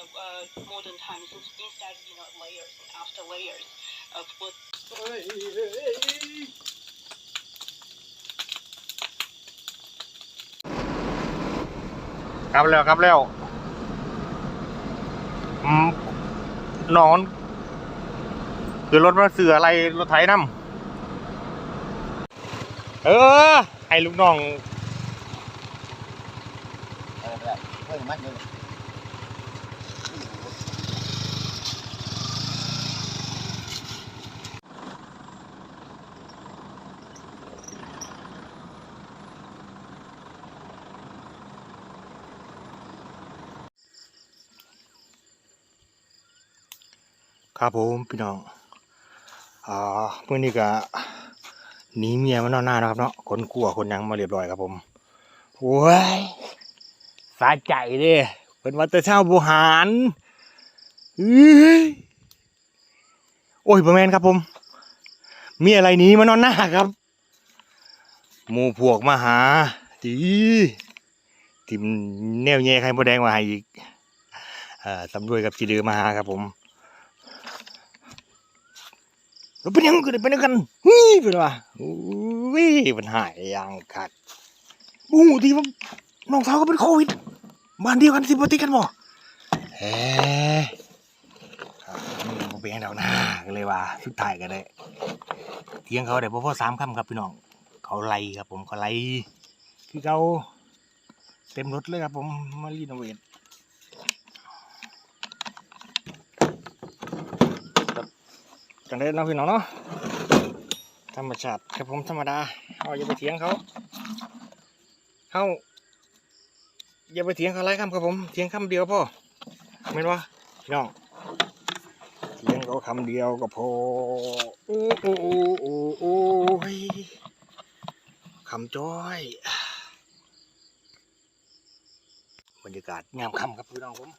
of uh, modern times is instead, you know, layers after layers of wood ครับแล้วครับแล้วนอน คือรถมาเสืออะไรรถไถน้ำเออ ให้ลูกน้องเออไปแบบเฮ้ยมันอยู่ ครับผมพี่น้องอ่าเมื่อนี้ก็หนีเมียมานอนหน้านะครับเนาะคนกลัวคนยังมาเรียบร้อยครับผมโอ้ยสาใจเด้เป็นวัตเช้าบุหารเอ้ยโอ้ยประแมนครับผม มีอะไรหนีมานอนหน้าครับหมู่พวกมาหาจีทิมแนวแย่ไข่มแดงมาห้อีกอ่อสำรวยกับจีเดือมาหาครับผม เราเป็นยังกันเป็นยังกันเฮ้ยเป็นว่าอุ้ยมันหายยังขาดโอ้โหที่ว่าน้องสาวก็เป็นโควิดบ้านเดียวกันสิปฏิกันบ่เฮ้ครับมันบ่เป็นหยังดอกนะก็เลยว่าสุดท้ายก็ได้เทียงเขาได้บ่พอสามคำครับพี่น้อง เขาไล่ครับผมเขาไล่คือเขาเต็มรถเลยครับผมมารีโนเวท กันเลยเนาะพี่น้องเนาะธรรมชาติครับผมธรรมดาเอาอย่าไปเถียงเขาเขาอย่าไปเถียงเขาไรคำครับผมเถียงคำเดียวพ่อเห็นวะพี่น้องเถียงเขาคำเดียวก็พอโอ้โอ้โอ้โอ้โอ้ยคำจ้อยบรรยากาศงามคำครับพี่น้องผม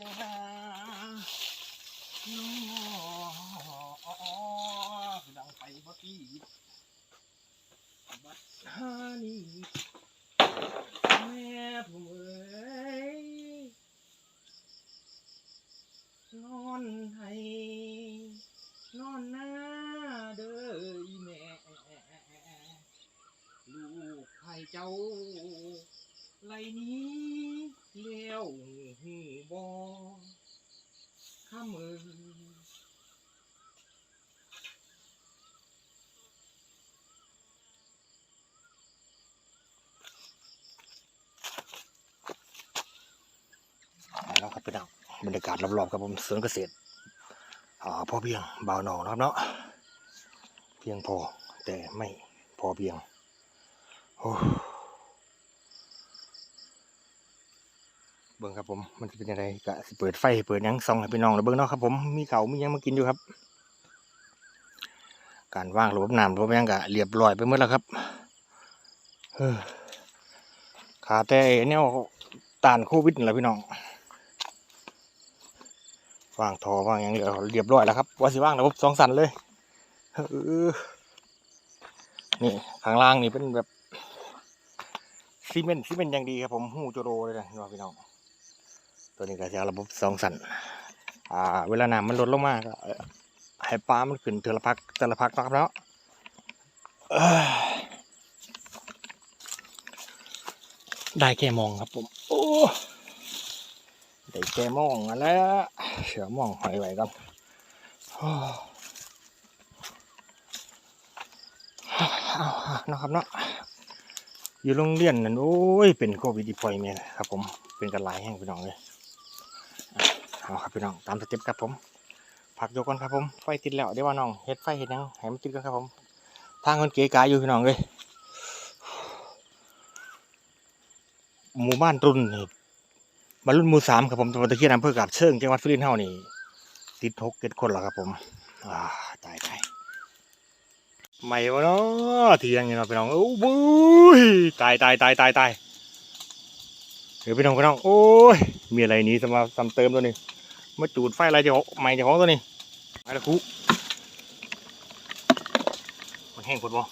ยังหาน้องดังไปบ่ตีบัดฮานี่แม่ผมเอ้ยนอนให้นอนหน้าเด้อแม่ ลูกไข่เจ้าไหลนี้ เลี้ยวหูบอข้ามือแล้วครับพี่น้องบรรยากาศรอบๆครับผมสวนเกษตรอ่าพอเพียงบ่าวหนองนะครับเนาะเพียงพอแต่ไม่พอเพียงโอ้ บิ่งครับผมมันจะเป็นยังไงกะสิเปิดไฟเปิดยังซองให้พี่น้องแล้วเบิ่งเนาะครับผมมีเขามียังมากินอยู่ครับ การว่างระบบน้ำระบบยังกะเรียบร้อยไปหมดแล้วครับเฮ้อขาแต่แนวต้านโควิดนี่แหละพี่น้องว่างทอว่างยังเหลือเรียบร้อยแล้วครับว่าสิว่างระบบสองสันเลยเออนี่ข้างล่างนี่เป็นแบบซีเมนต์ซีเมนต์อย่างดีครับผมหูโจโรเลยนะพี่น้อง ตัวนี้ก็จะระบบสองสันอ่าเวลาน้ำมันลดลงมาก็เอ่อให้ปลามันขึ้นเทละพักแต่ละพักนะครับเนาะได้แค่มองครับผมโอ้ได้แค่มองอันแล้วเสือมองหอยไว้ก่อนเอาเนาะครับเนาะอยู่โรงเรียนนั่นโอ้ยเป็นโควิดอีพอยเมียครับผมเป็นกันหลายแห่งพี่น้องเลย เอาครับพี่น้องตามสเต็ปครับผมผักโยกก่อนครับผมไฟติดแล้วเดี๋ยวว่าน้องเฮ็ดไฟเฮ็ดยังให้มันติดก่อนครับผมทางคนเก๋กายอยู่พี่น้องเลยหมู่บ้านรุ่นนี่บรรลุนหมู่สามครับผมตำบลตะเคียนอำเภอกาบเชิงจังหวัดสุรินทร์เฮานี่ติดหกเจ็ดคนแล้วครับผมอ่าตายตายใหม่วะเนาะเที่ยงยู่เนาะพี่น้องโอ้บุ้ยตายตายตายตายตายเดี๋ยวพี่น้องพี่น้องโอ้ยมีอะไรนี้สำหรับซ้ำเติมตัวนี้ มาจูดไฟอะไรจ้าของใหม่จ้าของตัวนี้ไปละครูมันแห้งปวดบ่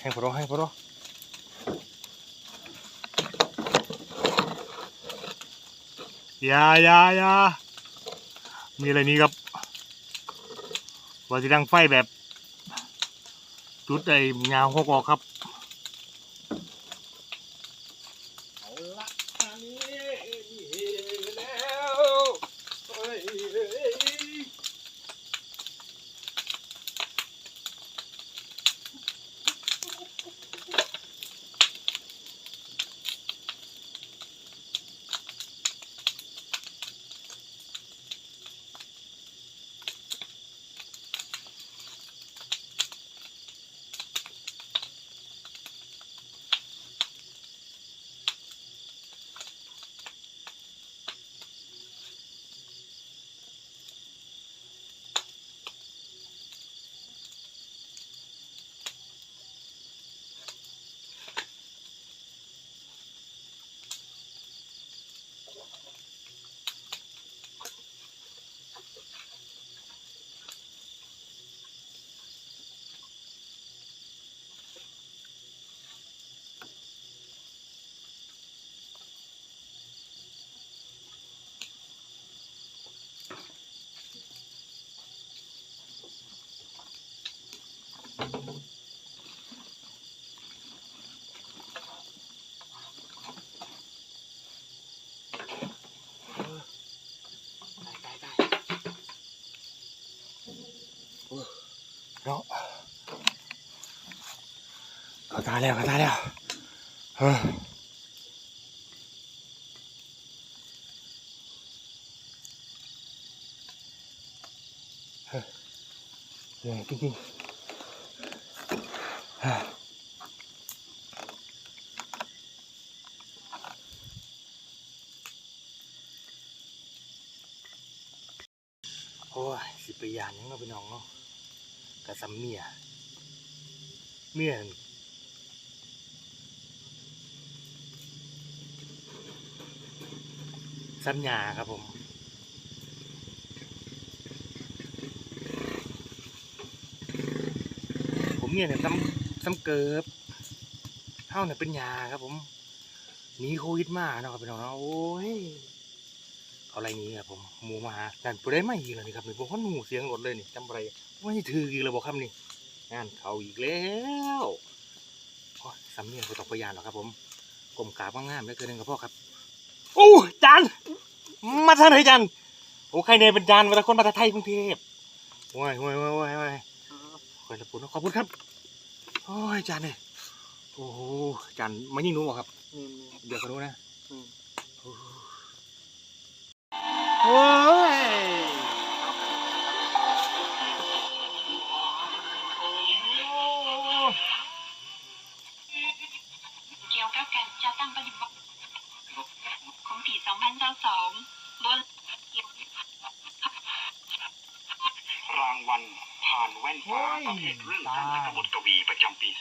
แห้งปวดบ่แห้งปวดบ่อย่าอย่าอย่ามีอะไรนี้ครับว่าสิดังไฟแบบ จุดไอ้ยาวหกออกครับ เนาะเขาตายแล้วเขาตายแล้วเฮ้ยเฮ้ยเหนื่อยจริงๆเฮ้ยโอ้ยสิไปยานยังเนาะพี่น้องเนาะ กะซัมเมียเมียนสัญญาครับผมผมเนี่ยเนี่ยซ้ำซ้ำเกิบเท่าเนี่ยเป็นยาครับผมหนีโควิดมาเนาะครับพี่น้องเนาะโอ้ยเขาอะไรนี้ครับผมหมูมาหานั่นผู้ได้ไม่อีกแล้วนี่ครับนี่ผมคนหูเสียงรถเลยนี่จำอะไร ไม่ถืออีกแล้วบอกคำนี่งานเขาอีกแล้วโอ้ยสำเนียงกูตกพยานหรอกครับ ผมกลมกราบงามๆเหลือเกินกับพ่อครับโอ้ยจานมาท่านไหนจานโอ้ใครเนี่ยเป็นจานมาตะคนมาตะไทยกรุงเทพโอ้ยโอ้ยโอ้ยโอ้ยโอ้ยขอบคุณขอบคุณครับโอ้ยจานเนี่ยโอ้โหจานมายิ่งหนู้บ่ครับนี่เดี๋ยวเขารู้นะอืมโอ้ย การจัดตั้งปฏิบัติของปี2022บนรางวัลผ่านแว่นฟ้าประเภทเรื่องสั้นและกบทกวีประจำปี 2500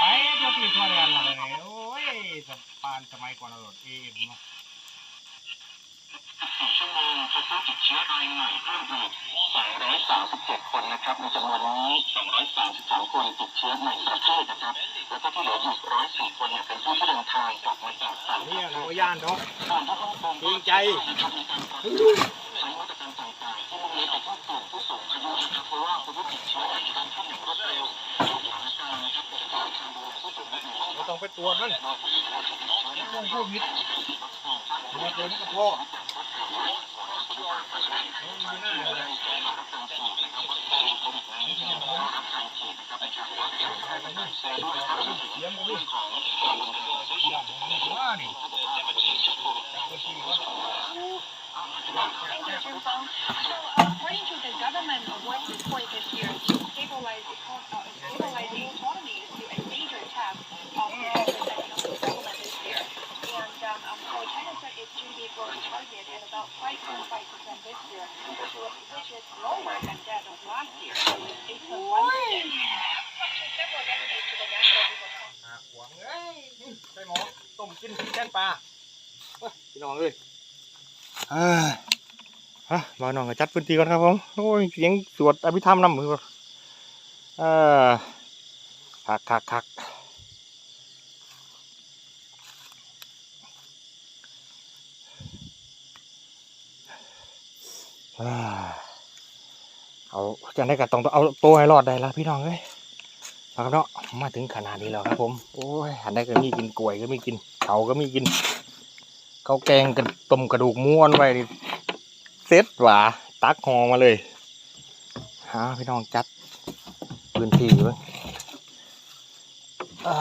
ไปตัวตีตัวเรียนอะไรเนี่ยโอ้ยสปานสมัยก่อนเราโหลดเอ็มชั่วโมงพบผู้ติดเชื้อรายใหม่เพิ่มอีก 237คนนะครับ ในจำนวนนี้ 233 คนติดเชื้อในประเทศนะครับ แล้วก็ที่เหลืออีก 104 คนเนี่ยเป็นผู้ที่เดินทางกลับมาจากต่างประเทเนี่ยศเราก็ย่านเนาะส่วนผู้ควบคุมเกรงใจนะครับในการปรับใช้มาตรการต่างๆที่มุ่งเน้นไปที่กลุ่มผู้สูงอายุนะครับเพราะว่าผู้ติดเชื้ออาจจะต้องเข้าถึงรวดเร็วสถานการณ์นะครับเป็นการดูแลผู้สูงอายุเราต้องไปตรวจมันเราผู้ติดเชื้อในเรื่องโควิดมาเจอนี่กับพ่อ Thank you, uh, the government awarded this point this year. its GDP target is about 5.5% this year, which, was, which is lower than that of last year, which is 8.1%. หาหวเอ้ยใส่หมอต้มกินแท่ปลาพี่น้องเลยเอ้ะบ่าวน้องก็จัดพื้นที่ก่อนครับผมโอ้ยเสียงสวดอภิธรรมนำมือเอ่อคักคักคัก เอาจังได้ก็ต้องเอาตัวให้รอดได้ละพี่น้องเอ้ยเอาครับเนาะมาถึงขนาดนี้แล้วครับ ผม โอ้ยหันได้ก็มีกินกล้วยก็มีกินเขาก็มีกินเขาวแกงกันต้มกระดูกม้วนไว้เซ็ตหว่าตักหอมาเลยฮะพี่น้องจัดพื้นที่เบ้างอ่า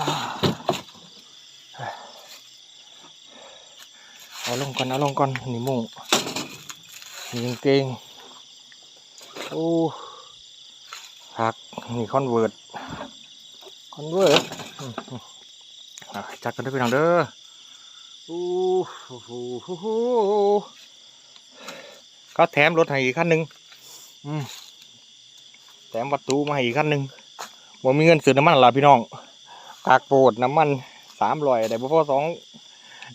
เอาลงก่อนเอาลงก่อนนี่มุ้ง นี่กางเกงโอ้ผักนี่คอนเวิร์ตคอนเวิร์ตจัดกันด้วยพี่น้องเด้อโอ้โหโหโหเขาแถมรถให้อีกคันหนึ่งแถมประตูมาให้อีกคันหนึ่งบ่มีเงินซื้อน้ำมันหรพี่น้องกากโปรดน้ำมันสามร้อยได้บ่พอสอง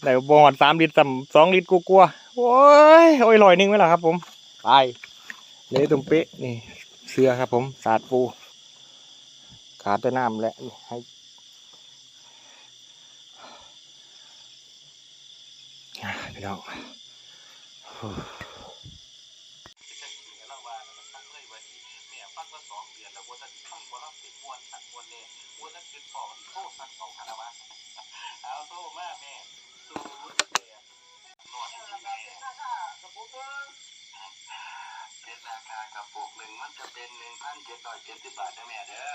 ได้บ่หอดสามลิตรสามสองลิตรกลัวๆ โอ้ยโอ้ยลอยหนึ่งไหมล่ะครับ ผมตายเลยตรงเป๊ะนี่ เสื้อครับ ผมสาดปูขาดแต่น้ำและนี่ให้อะพี่น้องโอ้เป็นราคากระปุกหนึ่งมันจะเป็นหนึ่งพันเจ็ดร้อยเจ็ดสิบบาทนะแม่เด้อ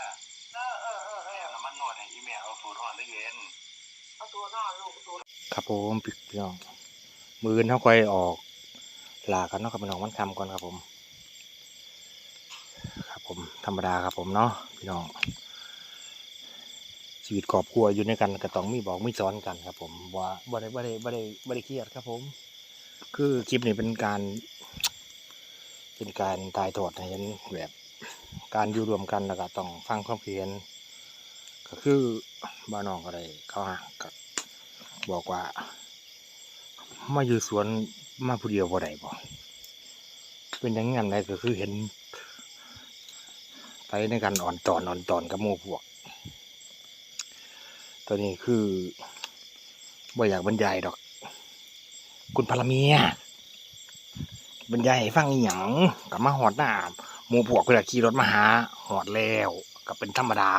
เออเออเออแม่น้ำมันนวดให้อีแม่เอาสูตรห่อนได้เย็นครับผมพี่พี่น้อง มือเท่าค่อยออกลากันเนาะครับพี่น้องมันคำก่อนครับผม ครับผมธรรมดาครับผมเนาะพี่น้อง ชีวิตครอบครัวอยู่ในกันก็ต้องมีบอกมีสอนกันครับผมว่าบ่ได้บ่ได้บ่ได้บ่ได้เครียดครับผม คือคลิปนี้เป็นการ เป็นการถ่ายทอดให้เห็นแบบการอยู่รวมกันแล้วก็ต้องฟังความคิดเห็นก็คือบ้านน้องก็ได้เขาหาก็บอกว่า มาอยู่สวนมาผู้เดียวบ่ได้บ่เป็นอย่างนั้นเลยก็คือเห็นไปในการอ่อนตอนอ่อนตอนกับหมู่พวก ตัวนี้คือบ่อยากบรรยายดอก คุณพลเมียบรรยายให้ฟังอีหยังกับมาหอดหน้าหมูพวกเพื่อขี่รถมาหาหอดแล้วก็เป็นธรรมดา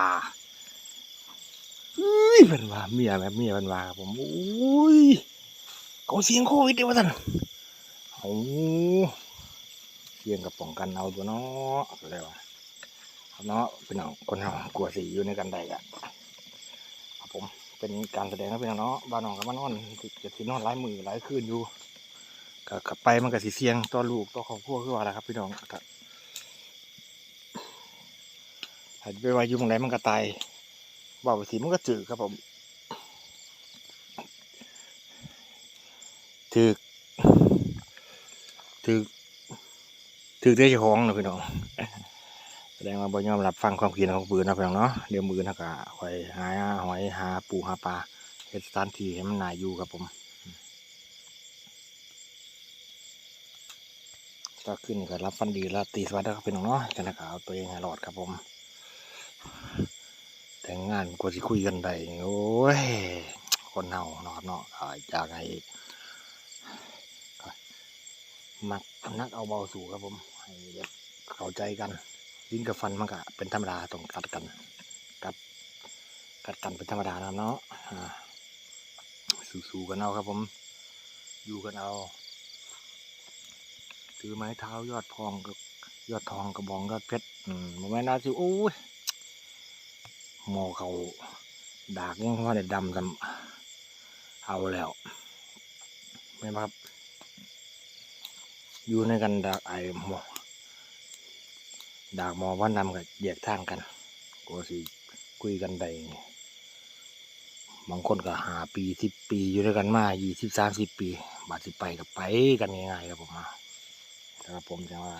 เอ้ยเป็นว่าเมียแบบเมียเป็นว่าครับผมโอ้ยเขาเสียงโควิดเดียวท่านเอาเสียงกับป้องกันเอาตัวเนาะแล้วาครับเนาะเป็นน้องคนเรากลัวสีอยู่ในกันได้กะครับผม เป็นการแสดงนะพี่น้องเนาะบ้านน้องกับบ้านนอนจะสินอนหลายมือหลายคืนอยู่ก็กลับไปมันก็สิเสียงต่อลูกต่อครอบครัวคือว่าอะไรครับ พี่น้องก็หายไปไว้อยู่ตรงไหนมันก็ตายบอกไปสิมันก็จืดครับผมถือถือถือเจ้าของนะพี่น้อง ดงว่าบ่ยอมรับฟังความคิดของปืนนะเพี่น้องเนาะเดี๋ยวมือนะก็คอยหาหอยหาปูหาปลาเฮ็ดสถานที่ให้มันน่าอยู่ครับผมก็ขึ้นก็รับฟันดีแล้วตีสวัสดีครับพี่น้องเนาะจังนะครับเอาตัวเองให้รอดครับผม แต่งงานกว่าสิคุยกันได้โอ้ยคนเฮาเนาะเนาะก็อยากให้มักนักเอาเบาสู่ครับผมให้เข้าใจกัน ลิ้นกับฟันมันก็เป็นธรรมดาต้องกัดกันกัดกัดกันเป็นธรรมดานะเนาะอ่าสู้ๆกันเอาครับผมอยู่กันเอาถือไม้เท้ายอดทองกับยอดทองกระบองยอดเพชรอืมมแม่นาสิโอ้ยหมอเขาดากยังว่าได้ดำจำเอาแล้วไม่ครับ อยู่ในกันดากไอหมอ ดากมอวันำกับแยกทางกันก็สิคุยกันได้บางคนก็หาปีสิบปีอยู่ด้วยกันมายี่สิบสามสิบปี บาดสิไปกับไปกันง่ายๆครับผมอะนะครับผมจะว่า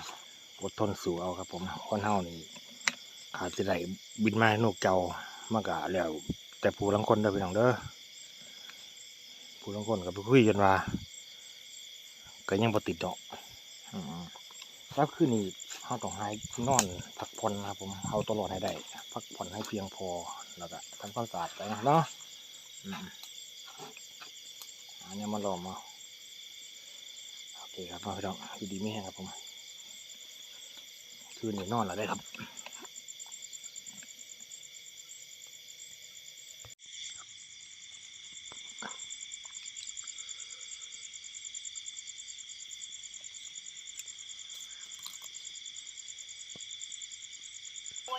อดทนสู่เอาครับ ผมคนเฮานี่ขาดสิได้บินมาให้นกเจ้ามากะแล้ว แต่ผู้ลังคนเด้อพี่น้องเด้อผู้ลางคนก็ไปคุยกันว่าก็ยังบ่ติดดอกอ แล้วคืนนี้เขาต้องหายนอนพักผ่อนนะครับผมเอาตลอดให้ได้พักผ่อนให้เพียงพอแล้วก็ทำความสะอาดไปนะเนาะอันนี้มาลองมาโอเคครับพี่น้องดีไม่แห้งครับผม คืนนี้นอนแล้วได้ครับ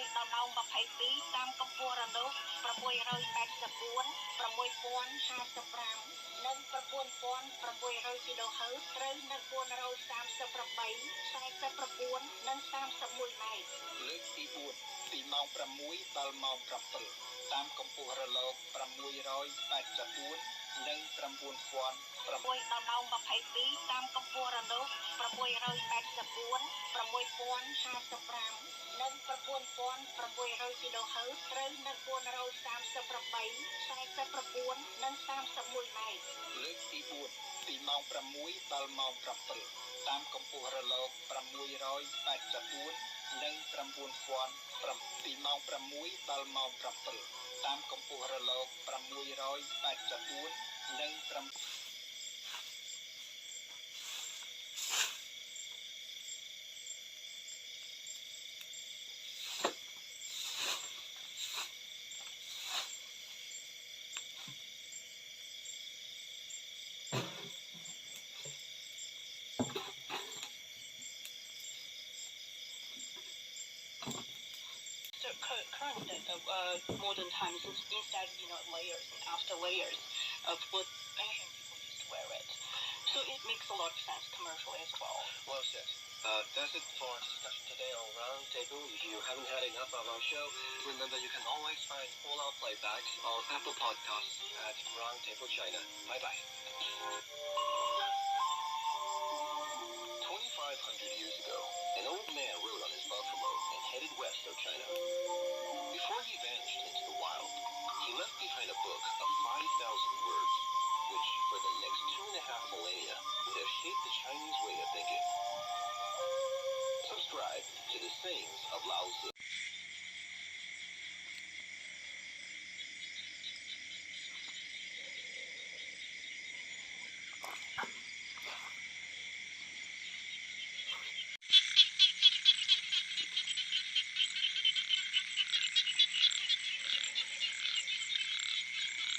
មួយដល់ម៉ោង22តាមកម្ពស់រនុ684 6055និង9600 kHz ត្រូវនៅ438 49និង31ម៉ែត្រលើកទី4ពីម៉ោង6ដល់ម៉ោង7តាមកម្ពស់រលក684និង9000មួយដល់ម៉ោង22តាមកម្ពស់រនុ684 6055 និង9600 kHz ត្រូវនៅ438 49និង31ម៉ែត្រលើកទី4ពីម៉ោង6ដល់ម៉ោង7តាមកម្ពស់រលក684និង9000ពីម៉ោង6ដល់ម៉ោង7តាមកម្ពស់រលក684និង9 uh, modern times instead you know layers and after layers of what ancient people used to wear it. So it makes a lot of sense commercially as well. Well said. Uh, that's it for our discussion today on Roundtable. If you haven't had enough of our show, remember you can always find all our playbacks on Apple Podcasts at Roundtable China. Bye bye. 2,500 years ago, an old man rode on his buffalo and headed west of China. Before he vanished into the wild, he left behind a book of 5,000 words, which for the next two and a half millennia would have shaped the Chinese way of thinking. Subscribe to the sayings of Lao Tzu.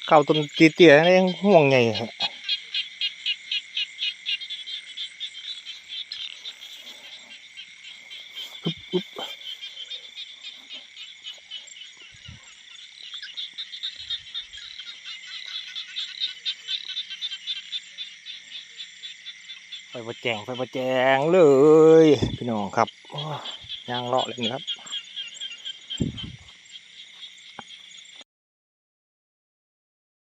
เข้าต้นเตี้ยๆนี่ยังห่วงไงฮะอึ๊บไฟประแจงไฟประแจงเลย พี่น้องครับยยางเลาะเลยนะครับ